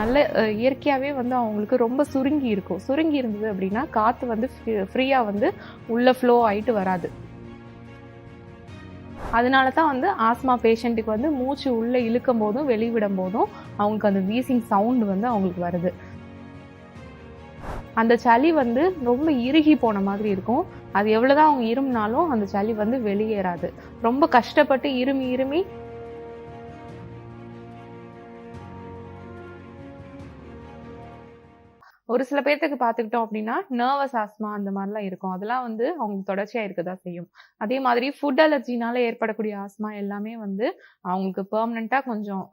நல்ல இயற்கையாகவே வந்து அவங்களுக்கு ரொம்ப சுருங்கி இருக்கும். சுருங்கி இருந்தது அப்படின்னா காற்று வந்து ஃப்ரீயாக வந்து உள்ள ஃப்ளோ ஆகிட்டு வராது. அதனால தான் வந்து ஆஸ்மா பேஷண்ட்டுக்கு வந்து மூச்சு உள்ளே இழுக்கும் போதும் வெளிவிடும் போதும் அவங்களுக்கு அந்த வீசிங் சவுண்ட் வந்து அவங்களுக்கு வருது. அந்த சளி வந்து ரொம்ப இறுகி போன மாதிரி இருக்கும். அது எவ்வளோதான் அவங்க இருமினாலும் அந்த சளி வந்து வெளியேறாது. ரொம்ப கஷ்டப்பட்டு இருமி இருமி ஒரு சில பேர்த்துக்கு பார்த்துக்கிட்டோம் அப்படின்னா நர்வஸ் ஆஸ்மா அந்த மாதிரிலாம் இருக்கும். அதெல்லாம் வந்து அவங்களுக்கு தொடர்ச்சியாக இருக்க தான் செய்யும். அதே மாதிரி ஃபுட் அலர்ஜினால ஏற்படக்கூடிய ஆஸ்மா எல்லாமே வந்து அவங்களுக்கு பெர்மனண்ட்டாக கொஞ்சம்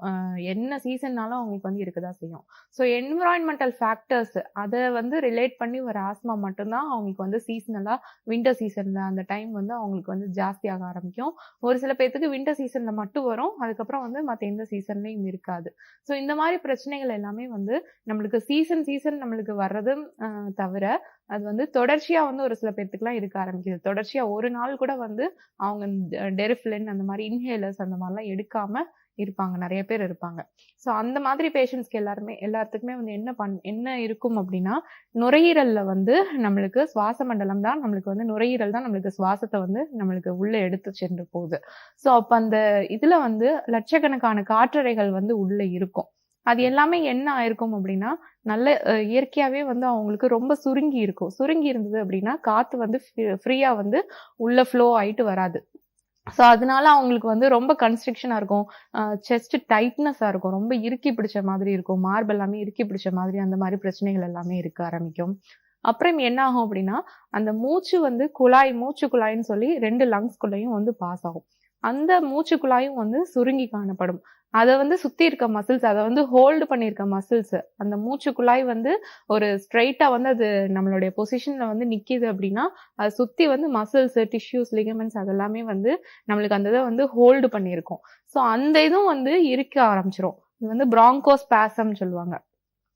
என்ன சீசன்னாலும் அவங்களுக்கு வந்து இருக்க தான் செய்யும். ஸோ என்விரான்மெண்டல் ஃபேக்டர்ஸ் அதை வந்து ரிலேட் பண்ணி ஒரு ஆஸ்மா மட்டும்தான் அவங்களுக்கு வந்து சீசனலாக வின்டர் சீசனில் அந்த டைம் வந்து அவங்களுக்கு வந்து ஜாஸ்தியாக ஆரம்பிக்கும். ஒரு சில பேர்த்துக்கு வின்டர் சீசனில் மட்டும் வரும். அதுக்கப்புறம் வந்து மற்ற எந்த சீசன்லேயும் இருக்காது. ஸோ இந்த மாதிரி பிரச்சனைகள் எல்லாமே வந்து நம்மளுக்கு சீசன் சீசன் நம்மளுக்கு வர்றதும் தவிர அது வந்து தொடர்ச்சியா வந்து ஒரு சில பேர்த்துக்குலாம் இருக்க ஆரம்பிக்குது. தொடர்ச்சியா ஒரு நாள் கூட வந்து அவங்க டெரிஃபிலின் அந்த மாதிரி இன்ஹேலர்ஸ் அந்த மாதிரிலாம் எடுக்காம இருப்பாங்க. நிறைய பேர் இருப்பாங்க. ஸோ அந்த மாதிரி பேஷண்ட்ஸ்க்கு எல்லாருமே எல்லாத்துக்குமே வந்து என்ன பண் என்ன இருக்கும் அப்படின்னா நுரையீரல்ல வந்து நம்மளுக்கு சுவாச மண்டலம் தான் நம்மளுக்கு வந்து நுரையீரல் தான் நம்மளுக்கு சுவாசத்தை வந்து நம்மளுக்கு உள்ள எடுத்து சென்று போகுது. ஸோ அப்போ அந்த இதுல வந்து லட்சக்கணக்கான காற்றறைகள் வந்து உள்ள இருக்கும். அது எல்லாமே என்ன ஆயிருக்கும் அப்படின்னா நல்ல அஹ், இயற்கையாவே வந்து அவங்களுக்கு ரொம்ப சுருங்கி இருக்கும். சுருங்கி இருந்தது அப்படின்னா காற்று வந்து ஃப்ரீயா வந்து உள்ள ஃப்ளோ ஆயிட்டு வராது. ஸோ அதனால அவங்களுக்கு வந்து ரொம்ப கன்ஸ்ட்ரக்ஷனாக இருக்கும். செஸ்ட் டைட்னஸாக இருக்கும். ரொம்ப இறுக்கி பிடிச்ச மாதிரி இருக்கும். மார்பு எல்லாமே இறுக்கி பிடிச்ச மாதிரி அந்த மாதிரி பிரச்சனைகள் எல்லாமே இருக்க ஆரம்பிக்கும். அப்புறம் என்ன ஆகும் அப்படின்னா அந்த மூச்சு வந்து குழாய் மூச்சு குழாய்ன்னு சொல்லி ரெண்டு லங்ஸ்குள்ளேயும் வந்து பாஸ் ஆகும். அந்த மூச்சு குழாயும் வந்து சுருங்கி காணப்படும். அதை வந்து சுத்தி இருக்க மசில்ஸ் அதை வந்து ஹோல்டு பண்ணியிருக்க மசில்ஸ் அந்த மூச்சு குழாய் வந்து ஒரு ஸ்ட்ரைட்டா வந்து அது நம்மளுடைய பொசிஷன்ல வந்து நிக்கிது அப்படின்னா அதை சுத்தி வந்து மசில்ஸ் டிஷ்யூஸ் லிகமெண்ட்ஸ் அதெல்லாமே வந்து நம்மளுக்கு அந்த இதை வந்து ஹோல்டு பண்ணியிருக்கும் ஸோ அந்த இதுவும் வந்து இருக்க ஆரம்பிச்சிரும். இது வந்து பிராங்கோஸ்பாசம் சொல்லுவாங்க.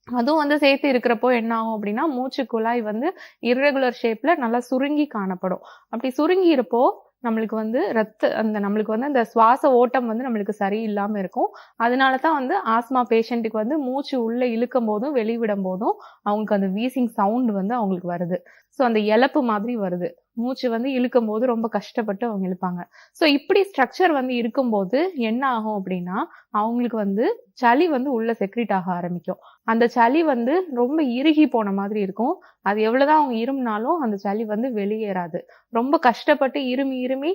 அதுவும் வந்து சேர்த்து இருக்கிறப்போ என்ன ஆகும் அப்படின்னா மூச்சு குழாய் வந்து இர்ரெகுலர் ஷேப்ல நல்லா சுருங்கி காணப்படும். அப்படி சுருங்கி இருப்போ நம்மளுக்கு வந்து ரத்த அந்த நம்மளுக்கு வந்து அந்த சுவாச ஓட்டம் வந்து நம்மளுக்கு சரியில்லாமல் இருக்கும். அதனால தான் வந்து ஆஸ்மா பேஷண்ட்டுக்கு வந்து மூச்சு உள்ளே இழுக்கும் போதும் வெளிவிடும் போதும் அவங்களுக்கு அந்த வீசிங் சவுண்ட் வந்து அவங்களுக்கு வருது. ஸோ அந்த இழப்பு மாதிரி வருது. மூச்சு வந்து இழுக்கும் போது ரொம்ப கஷ்டப்பட்டு அவங்க இழுப்பாங்க. ஸோ இப்படி ஸ்ட்ரக்சர் வந்து இருக்கும்போது என்ன ஆகும் அப்படின்னா அவங்களுக்கு வந்து சளி வந்து உள்ள செக்ரிட் ஆக ஆரம்பிக்கும். அந்த சளி வந்து ரொம்ப இறுகி போன மாதிரி இருக்கும். அது எவ்வளவுதான் அவங்க இருமுனாலும் அந்த சளி வந்து வெளியேறாது. ரொம்ப கஷ்டப்பட்டு இருமி இருமி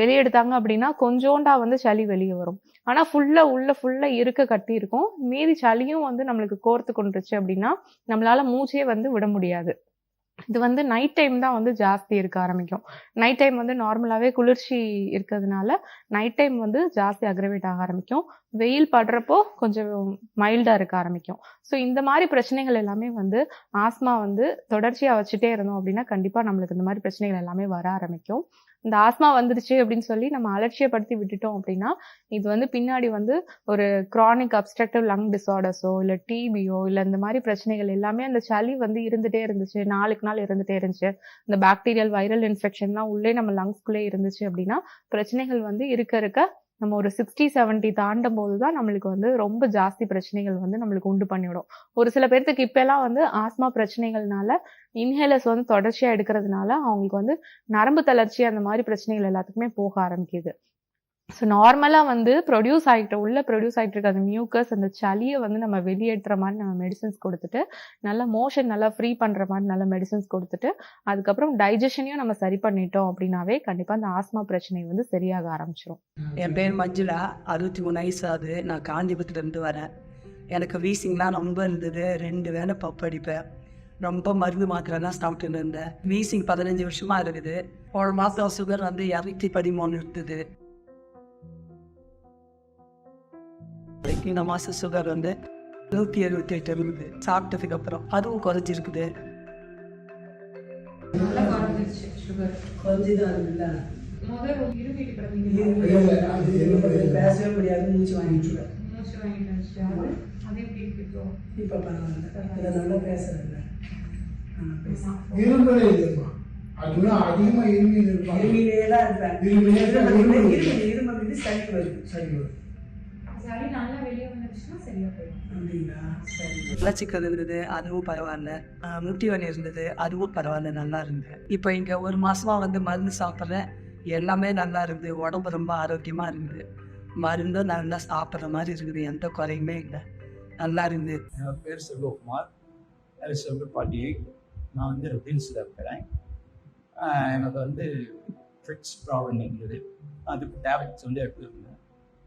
வெளியெடுத்தாங்க அப்படின்னா கொஞ்சோண்டா வந்து சளி வெளியே வரும். ஆனா ஃபுல்லா உள்ள ஃபுல்லா இருக்க கட்டி இருக்கும். மீதி சளியும் வந்து நம்மளுக்கு கோர்த்து கொண்டுருச்சு அப்படின்னா நம்மளால மூச்சே வந்து விட முடியாது. இது வந்து நைட் டைம் தான் வந்து ஜாஸ்தி இருக்க ஆரம்பிக்கும். நைட் டைம் வந்து நார்மலாகவே குளிர்ச்சி இருக்கிறதுனால நைட் டைம் வந்து ஜாஸ்தி அக்ரவேட் ஆக ஆரம்பிக்கும். வெயில் படுறப்போ கொஞ்சம் மைல்டாக இருக்க ஆரம்பிக்கும். ஸோ இந்த மாதிரி பிரச்சனைகள் எல்லாமே வந்து ஆஸ்மா வந்து தொடர்ச்சியாக வச்சுட்டே இருந்தோம் அப்படின்னா கண்டிப்பாக நம்மளுக்கு இந்த மாதிரி பிரச்சனைகள் எல்லாமே வர ஆரம்பிக்கும். இந்த ஆஸ்மா வந்துருச்சு அப்படின்னு சொல்லி நம்ம அலட்சியப்படுத்தி விட்டுட்டோம் அப்படின்னா இது வந்து பின்னாடி வந்து ஒரு க்ரானிக் அப்ஸ்ட்ரக்டிவ் லங் டிசார்டர்ஸோ இல்லை டிபியோ இல்லை இந்த மாதிரி பிரச்சனைகள் எல்லாமே அந்த சளி வந்து இருந்துகிட்டே இருந்துச்சு நாளுக்கு நாள் இருந்துகிட்டே இருந்துச்சு. இந்த பாக்டீரியல் வைரல் இன்ஃபெக்ஷன்லாம் உள்ளே நம்ம லங்ஸ்குள்ளே இருந்துச்சு அப்படின்னா பிரச்சனைகள் வந்து இருக்க இருக்க நம்ம ஒரு சிக்ஸ்டி செவன்ட்டி தாண்டும் போது தான் நம்மளுக்கு வந்து ரொம்ப ஜாஸ்தி பிரச்சனைகள் வந்து நம்மளுக்கு உண்டு பண்ணிவிடும். ஒரு சில பேர்த்துக்கு இப்பெல்லாம் வந்து ஆஸ்மா பிரச்சனைகள்னால இன்ஹேலர்ஸ் வந்து தொடர்ச்சியாக எடுக்கிறதுனால அவங்களுக்கு வந்து நரம்பு தளர்ச்சி அந்த மாதிரி பிரச்சனைகள் எல்லாத்துக்குமே போக ஆரம்பிக்குது. ஸோ நார்மலாக வந்து ப்ரொடியூஸ் ஆகிட்ட உள்ளே ப்ரொடியூஸ் ஆகிட்டு இருக்க அந்த மியூக்கஸ் அந்த சளியை வந்து நம்ம வெளியேற்றுற மாதிரி நம்ம மெடிசன்ஸ் கொடுத்துட்டு நல்லா மோஷன் நல்லா ஃப்ரீ பண்ணுற மாதிரி நல்ல மெடிசன்ஸ் கொடுத்துட்டு அதுக்கப்புறம் டைஜஷனையும் நம்ம சரி பண்ணிட்டோம் அப்படின்னாவே கண்டிப்பாக அந்த ஆஸ்மா பிரச்சனை வந்து சரியாக ஆரம்பிச்சிடும் என் பேர் மஞ்சுளா. அறுபத்தி மூணு வயசு ஆகுது. நான் காஞ்சிபுரத்துலேருந்து வரேன். எனக்கு வீசிங்லாம் ரொம்ப இருந்தது. ரெண்டு வேளை பப்பு அடிப்பேன். ரொம்ப மருந்து மாத்திரை தான் சாப்பிட்டுட்டு இருந்தேன். வீசிங் பதினஞ்சு வருஷமாக இருக்குது. போன மாதம் சுகர் வந்து இரநூத்தி பதிமூணு இருந்தது. இந்த மாதம் சுகர் வந்து நூற்றி எழுபத்தி எட்டு இருந்தது சாப்பிட்டதுக்கு அப்புறம் அதுவும் குறைஞ்சிருக்குது. குறைஞ்சிதான் இருக்குல்ல பேசவே முடியாது. மூச்சு வாங்கிட்டு இப்போ பரவாயில்ல. இதில் நல்லா பேசுறேன்ல. இரும்பலே இல்லைம்மா அதுதான் அதிகமா இருமி இருப்பாங்க. இருமிலே தான் இருப்பேன் இருமிலே இது சளி வருது சரி வரும். சளி நல்லா வெளியே வந்துருச்சுன்னா சரியா போயிடும். அப்படிங்களா? சரி. மலச்சிக்கல் இருந்தது அதுவும் பரவாயில்ல. முட்டி வலி இருந்தது அதுவும் பரவாயில்ல நல்லா இருந்தது. இப்போ இங்கே ஒரு மாசமா வந்து மருந்து சாப்பிட்றேன். எல்லாமே நல்லா இருக்குது உடம்பு ரொம்ப ஆரோக்கியமாக இருக்குது மருந்தும் நல்லா சாப்பிட்ற மாதிரி இருக்குது. எந்த குறையுமே இல்லை. நல்லா இருந்தது. என்னோட பேர் செல்வகுமார். செல்வ பாட்டி நான் வந்து ரெபின்ஸில் இருக்கிறேன். எனக்கு வந்து ஃபிட்ஸ் ப்ராப்ளம் இருந்தது. அதுக்கு டேப்லெட்ஸ் வந்து எடுத்துருந்தேன்.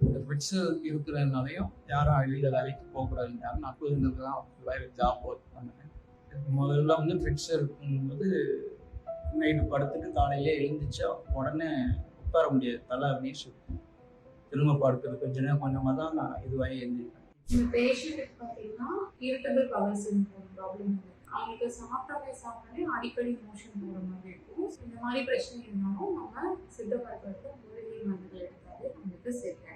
இந்த பிரிட்ஸு இருக்கிறதுனாலையும் யாரும் வெளியில் வேலைக்கு போகக்கூடாதுன்னு நான் புரிஞ்சது தான் வேலை ஜாப் ஒர்க் பண்ணுவேன் முதல்ல வந்து ஃபிட்ஸ் இருக்கும்போது நைட்டு படுத்துட்டு காலையிலே எழுந்திரிச்சா உடனே உட்கார முடியாது. தலை அப்படின்னு சுற்றும் திரும்ப படுக்கிறது கொஞ்ச நேரம் கொஞ்சமாக தான் நான் இதுவாகி எழுந்திருப்பேன். பேஷண்ட்டுக்கு பார்த்தீங்கன்னா இரிட்டபிள் பவர் சிண்ட்ரோம் ப்ராப்ளம் அவங்களுக்கு சாப்பிட்டாலே சாப்பிட்டாலே அடிக்கடி மோஷன் போகிற மாதிரி இருக்கும். இந்த மாதிரி பிரச்சனை இருந்தாலும் நம்ம சித்த மருத்துவத்தை மூலிகை மருந்துகள் எடுத்தாலே நம்மளுக்கு செட் ஆகிடும்